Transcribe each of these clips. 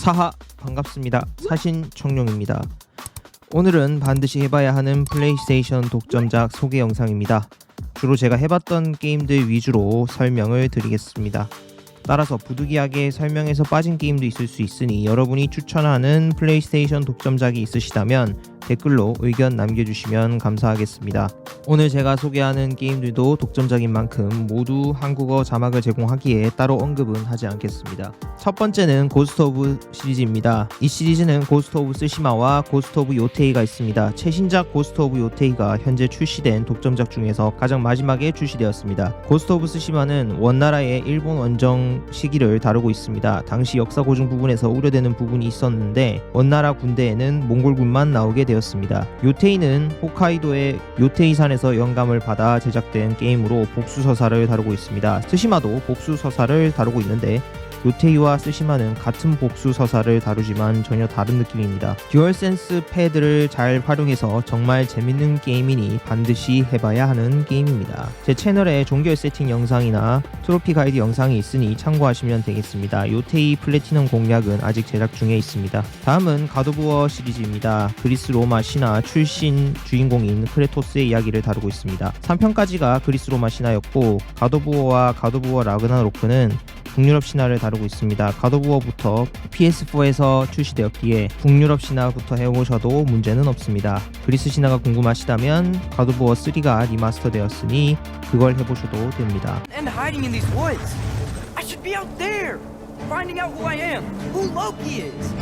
사하 반갑습니다. 사신 청룡입니다. 오늘은 반드시 해봐야 하는 플레이스테이션 독점작 소개 영상입니다. 주로 제가 해봤던 게임들 위주로 설명을 드리겠습니다. 따라서 부득이하게 설명에서 빠진 게임도 있을 수 있으니 여러분이 추천하는 플레이스테이션 독점작이 있으시다면 댓글로 의견 남겨주시면 감사하겠습니다. 오늘 제가 소개하는 게임들도 독점작인 만큼 모두 한국어 자막을 제공하기에 따로 언급은 하지 않겠습니다. 첫 번째는 고스트 오브 시리즈입니다. 이 시리즈는 고스트 오브 스시마와 고스트 오브 요테이가 있습니다. 최신작 고스트 오브 요테이가 현재 출시된 독점작 중에서 가장 마지막에 출시되었습니다. 고스트 오브 스시마는 원나라의 일본 원정 시기를 다루고 있습니다. 당시 역사 고증 부분에서 우려되는 부분이 있었는데 원나라 군대에는 몽골군만 나오게 되었습니다. 요테이는 홋카이도의 요테이산에서 영감을 받아 제작된 게임으로 복수서사를 다루고 있습니다. 스시마도 복수서사를 다루고 있는데 요테이와 스시마는 같은 복수 서사를 다루지만 전혀 다른 느낌입니다. 듀얼센스 패드를 잘 활용해서 정말 재밌는 게임이니 반드시 해봐야 하는 게임입니다. 제 채널에 종결 세팅 영상이나 트로피 가이드 영상이 있으니 참고하시면 되겠습니다. 요테이 플래티넘 공략은 아직 제작 중에 있습니다. 다음은 가도부어 시리즈입니다. 그리스 로마 신화 출신 주인공인 크레토스의 이야기를 다루고 있습니다. 3편까지가 그리스 로마 신화였고 가도부어와 가도부어 라그나로크는 북유럽 신화를 다루고 있습니다. 가도부어부터 PS4에서 출시되었기에 북유럽 신화부터 해오셔도 문제는 없습니다. 그리스 신화가 궁금하시다면 가도부어 3가 리마스터되었으니 그걸 해보셔도 됩니다. and hiding in these woods. I should be out there, finding out who I am, who Loki is.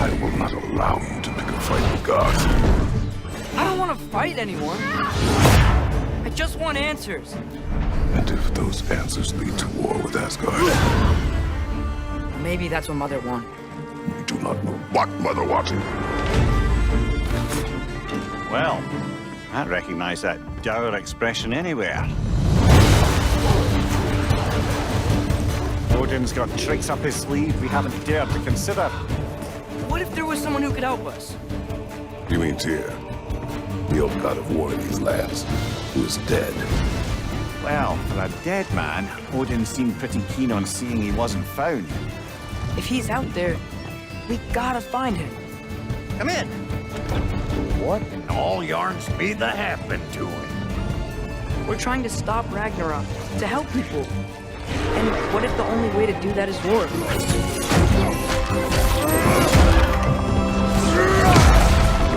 I will not allow you to pick a fight with gods. I don't want to fight anyone. I just want answers. And if those answers lead to war with Asgard, Maybe that's what Mother wanted. you do not know what Mother wanted. Well, I recognize that dour expression anywhere. Odin's got tricks up his sleeve we haven't dared to consider. What if there was someone who could help us? You mean Tyr, the old god of war in these lands, who is dead. Well, for a dead man, Odin seemed pretty keen on seeing he wasn't found. If he's out there, we gotta find him. Come in. What in all yarns be the happened to him? We're trying to stop Ragnarok, to help people. And what if the only way to do that is war?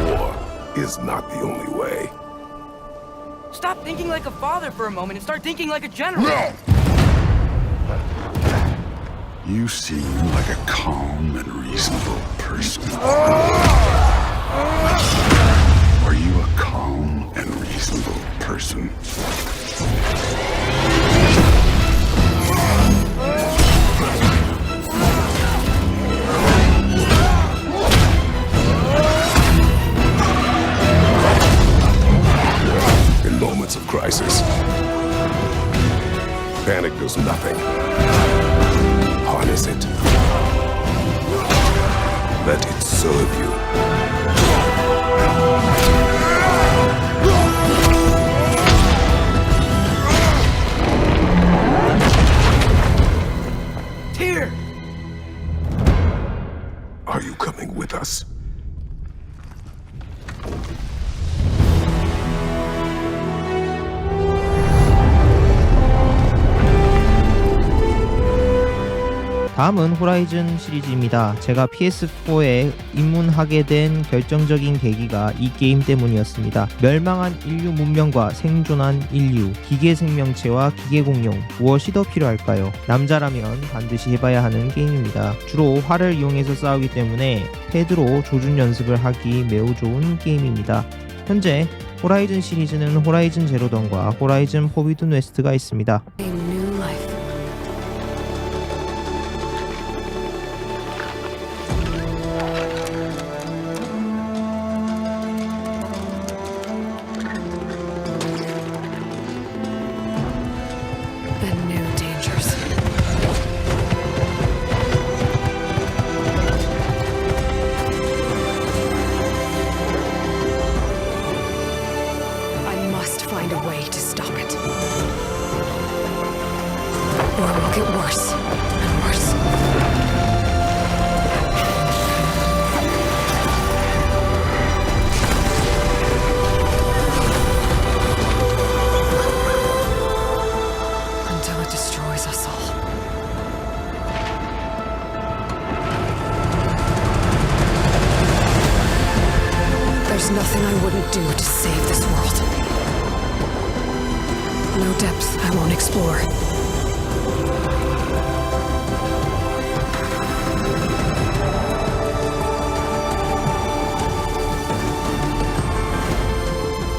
War is not the only way. Stop thinking like a father for a moment and start thinking like a general. No! You seem like a calm and reasonable person. Are you a calm and reasonable person? 다음은 호라이즌 시리즈입니다. 제가 PS4에 입문하게 된 결정적인 계기가 이 게임 때문이었습니다. 멸망한 인류 문명과 생존한 인류, 기계 생명체와 기계 공룡, 무엇이 더 필요할까요? 남자라면 반드시 해봐야 하는 게임입니다. 주로 활을 이용해서 싸우기 때문에 패드로 조준 연습을 하기 매우 좋은 게임입니다. 현재 호라이즌 시리즈는 호라이즌 제로던과 호라이즌 포비든 웨스트가 있습니다. find a way to stop it. Or it will get worse. Depths I won't explore.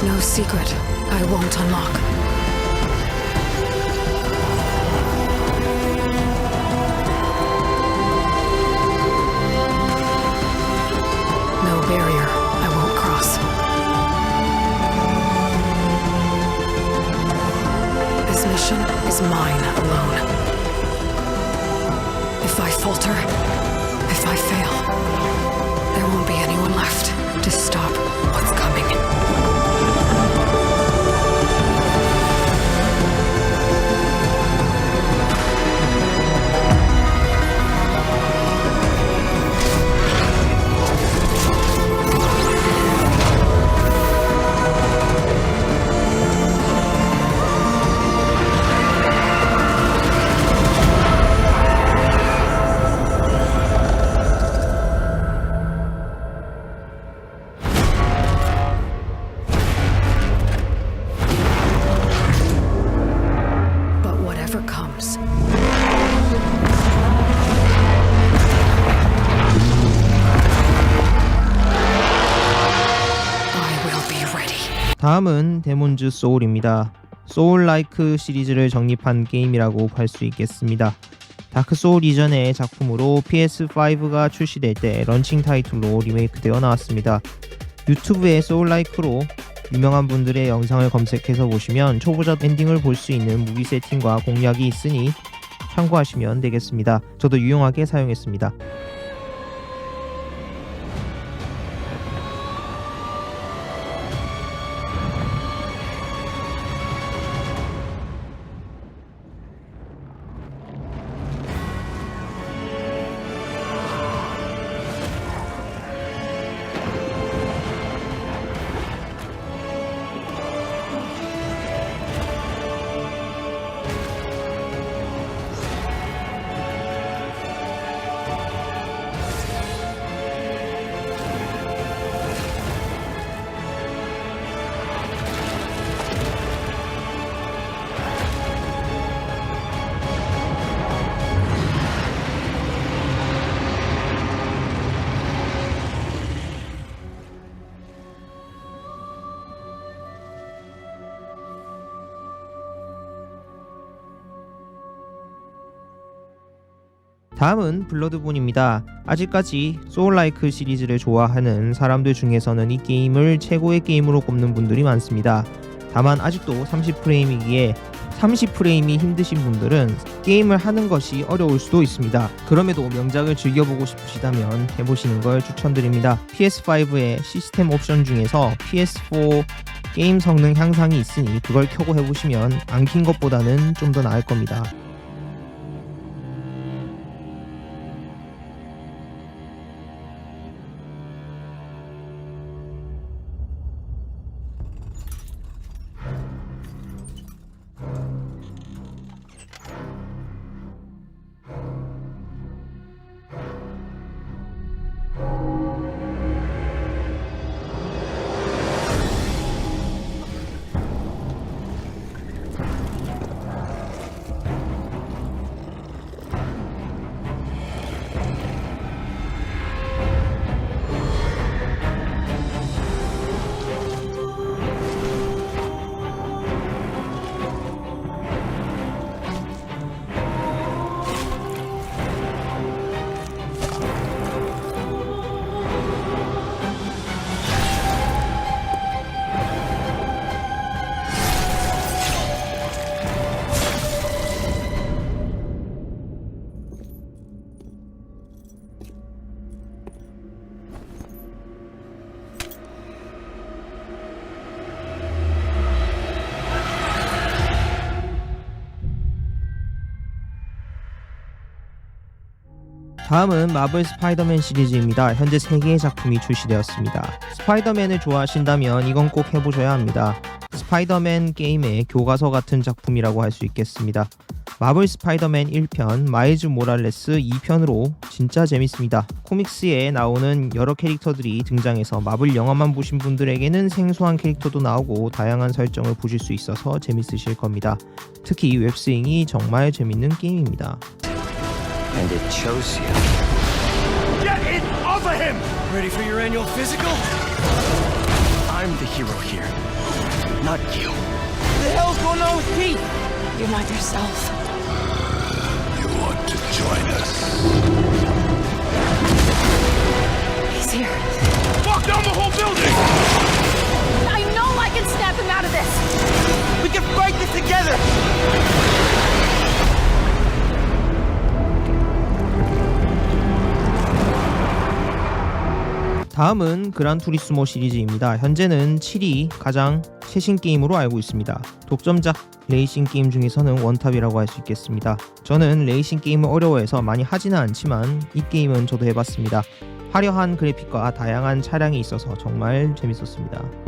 No secret I won't unlock. Is mine alone. 다음은 데몬즈 소울입니다. 소울 라이크 시리즈를 정립한 게임이라고 할 수 있겠습니다. 다크 소울 이전의 작품으로 PS5가 출시될 때 런칭 타이틀로 리메이크되어 나왔습니다. 유튜브에 소울 라이크로 유명한 분들의 영상을 검색해서 보시면 초보자 엔딩을 볼 수 있는 무비 세팅과 공략이 있으니 참고하시면 되겠습니다. 저도 유용하게 사용했습니다. 다음은 블러드본입니다. 아직까지 소울라이크 시리즈를 좋아하는 사람들 중에서는 이 게임을 최고의 게임으로 꼽는 분들이 많습니다. 다만 아직도 30프레임이기에 30프레임이 힘드신 분들은 게임을 하는 것이 어려울 수도 있습니다. 그럼에도 명작을 즐겨보고 싶으시다면 해보시는 걸 추천드립니다. PS5의 시스템 옵션 중에서 PS4 게임 성능 향상이 있으니 그걸 켜고 해보시면 안 킨 것보다는 좀 더 나을 겁니다. 다음은 마블 스파이더맨 시리즈입니다. 현재 3개의 작품이 출시되었습니다. 스파이더맨을 좋아하신다면 이건 꼭 해보셔야 합니다. 스파이더맨 게임의 교과서 같은 작품이라고 할 수 있겠습니다. 마블 스파이더맨 1편, 마일즈 모랄레스 2편으로 진짜 재밌습니다. 코믹스에 나오는 여러 캐릭터들이 등장해서 마블 영화만 보신 분들에게는 생소한 캐릭터도 나오고 다양한 설정을 보실 수 있어서 재밌으실 겁니다. 특히 웹스윙이 정말 재밌는 게임입니다. And it chose you. Get it off of him! Ready for your annual physical? I'm the hero here, not you. The hell's going on with Pete? You're not yourself. You want to join us? He's here. Fuck down the whole building! I know I can snap him out of this! We can fight this together! 다음은 그란 투리스모 시리즈입니다. 현재는 7위 가장 최신 게임으로 알고 있습니다. 독점작 레이싱 게임 중에서는 원탑이라고 할 수 있겠습니다. 저는 레이싱 게임을 어려워해서 많이 하지는 않지만 이 게임은 저도 해봤습니다. 화려한 그래픽과 다양한 차량이 있어서 정말 재밌었습니다.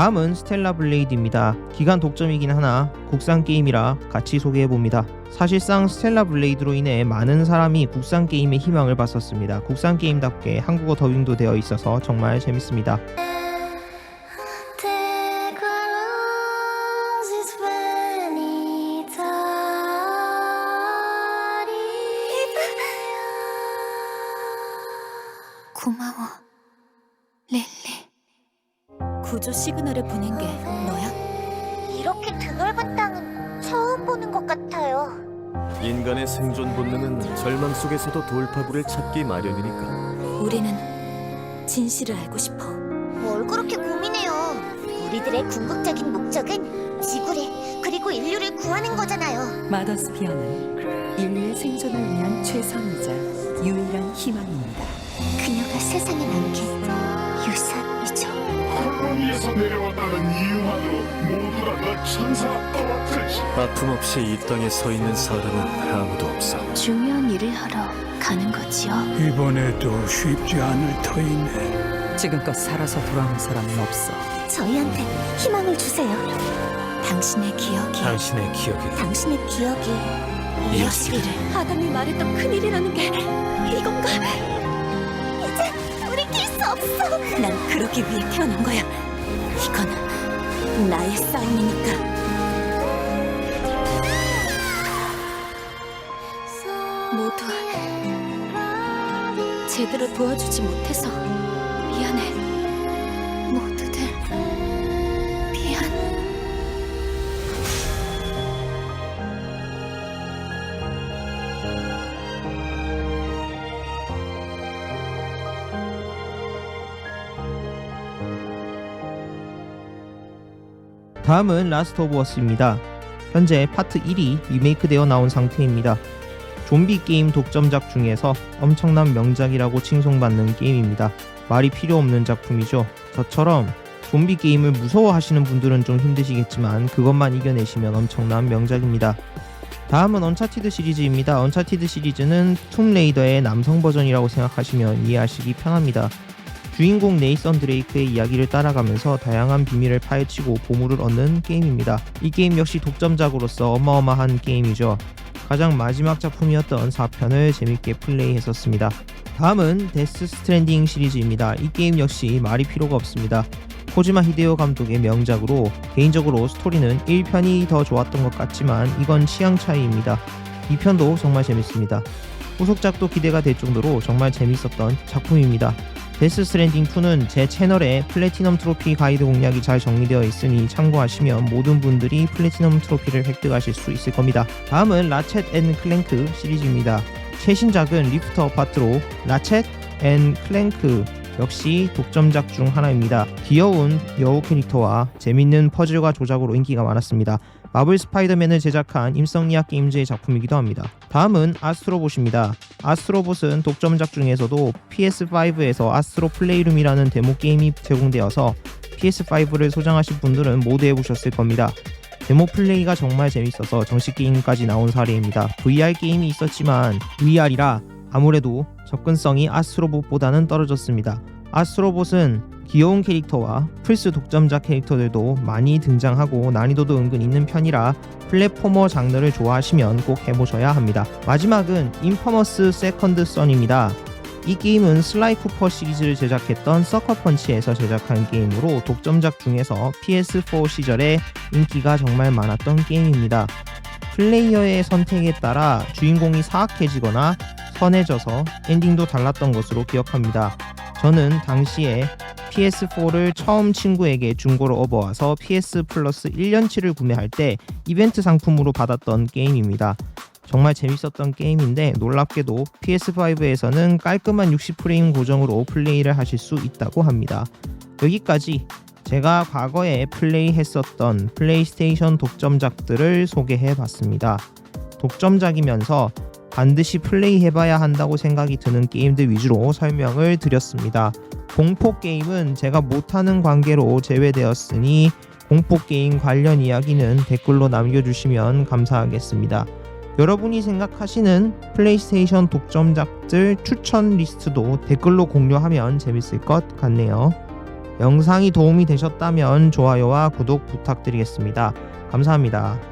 다음은 스텔라 블레이드입니다. 기간 독점이긴 하나 국산 게임이라 같이 소개해 봅니다. 사실상 스텔라 블레이드로 인해 많은 사람이 국산 게임에 희망을 봤었습니다. 국산 게임답게 한국어 더빙도 되어 있어서 정말 재밌습니다. 이렇게 드넓은 땅은 처음 보는 것 같아요. 인간의 생존 본능은 절망 속에서도 돌파구를 찾기 마련이니까. 우리는 진실을 알고 싶어. 뭘 그렇게 고민해요? 우리들의 궁극적인 목적은 지구를 그리고 인류를 구하는 거잖아요. 마더스피어는 인류의 생존을 위한 최선이자 유일한 희망입니다. 그녀가 세상에 남긴 유산이죠. 위에서 내려왔다는 이유만으로 모두가 널 천사 떠받들지. 아픔 없이 이 땅에 서 있는 사람은 아무도 없어. 중요한 일을 하러 가는 거지요. 이번에도 쉽지 않을 터이네. 지금껏 살아서 돌아온 사람은 없어. 저희한테 희망을 주세요. 당신의 기억이 당신의 기억이 당신의 기억이 이어지기를. 아담이 말했던 큰일이라는 게 이건가? 이제 우리 뛸수 없어. 난 그러기 위해 태어난 거야. 이건 나의 싸움이니까. 모두 제대로 도와주지 못해서 미안해. 다음은 라스트 오브 어스입니다. 현재 파트 1이 리메이크되어 나온 상태입니다. 좀비 게임 독점작 중에서 엄청난 명작이라고 칭송받는 게임입니다. 말이 필요 없는 작품이죠. 저처럼 좀비 게임을 무서워하시는 분들은 좀 힘드시겠지만 그것만 이겨내시면 엄청난 명작입니다. 다음은 언차티드 시리즈입니다. 언차티드 시리즈는 툼레이더의 남성 버전이라고 생각하시면 이해하시기 편합니다. 주인공 네이선 드레이크의 이야기를 따라가면서 다양한 비밀을 파헤치고 보물을 얻는 게임입니다. 이 게임 역시 독점작으로서 어마어마한 게임이죠. 가장 마지막 작품이었던 4편을 재밌게 플레이했었습니다. 다음은 데스 스트랜딩 시리즈입니다. 이 게임 역시 말이 필요가 없습니다. 코지마 히데오 감독의 명작으로 개인적으로 스토리는 1편이 더 좋았던 것 같지만 이건 취향 차이입니다. 2편도 정말 재밌습니다. 후속작도 기대가 될 정도로 정말 재밌었던 작품입니다. 데스 스트랜딩 2는 제 채널에 플래티넘 트로피 가이드 공략이 잘 정리되어 있으니 참고하시면 모든 분들이 플래티넘 트로피를 획득하실 수 있을 겁니다. 다음은 라쳇 앤 클랭크 시리즈입니다. 최신작은 리프트 어파트로 라쳇 앤 클랭크 역시 독점작 중 하나입니다. 귀여운 여우 캐릭터와 재밌는 퍼즐과 조작으로 인기가 많았습니다. 마블 스파이더맨을 제작한 임성리학 게임즈의 작품이기도 합니다. 다음은 아스트로봇입니다. 아스트로봇은 독점작 중에서도 PS5에서 아스트로 플레이룸이라는 데모 게임이 제공되어서 PS5를 소장하신 분들은 모두 해보셨을 겁니다. 데모 플레이가 정말 재밌어서 정식 게임까지 나온 사례입니다. VR 게임이 있었지만 VR이라 아무래도 접근성이 아스트로봇보다는 떨어졌습니다. 아스트로봇은 귀여운 캐릭터와 플스 독점작 캐릭터들도 많이 등장하고 난이도도 은근 있는 편이라 플랫포머 장르를 좋아하시면 꼭 해보셔야 합니다. 마지막은 인퍼머스 세컨드 선입니다. 이 게임은 슬라이 쿠퍼 시리즈를 제작했던 서커펀치에서 제작한 게임으로 독점작 중에서 PS4 시절에 인기가 정말 많았던 게임입니다. 플레이어의 선택에 따라 주인공이 사악해지거나 선해져서 엔딩도 달랐던 것으로 기억합니다. 저는 당시에 PS4를 처음 친구에게 중고로 업어와서 PS 플러스 1년치를 구매할 때 이벤트 상품으로 받았던 게임입니다. 정말 재밌었던 게임인데 놀랍게도 PS5에서는 깔끔한 60프레임 고정으로 플레이를 하실 수 있다고 합니다. 여기까지 제가 과거에 플레이했었던 플레이스테이션 독점작들을 소개해 봤습니다. 독점작이면서 반드시 플레이해봐야 한다고 생각이 드는 게임들 위주로 설명을 드렸습니다. 공포 게임은 제가 못하는 관계로 제외되었으니 공포 게임 관련 이야기는 댓글로 남겨주시면 감사하겠습니다. 여러분이 생각하시는 플레이스테이션 독점작들 추천 리스트도 댓글로 공유하면 재밌을 것 같네요. 영상이 도움이 되셨다면 좋아요와 구독 부탁드리겠습니다. 감사합니다.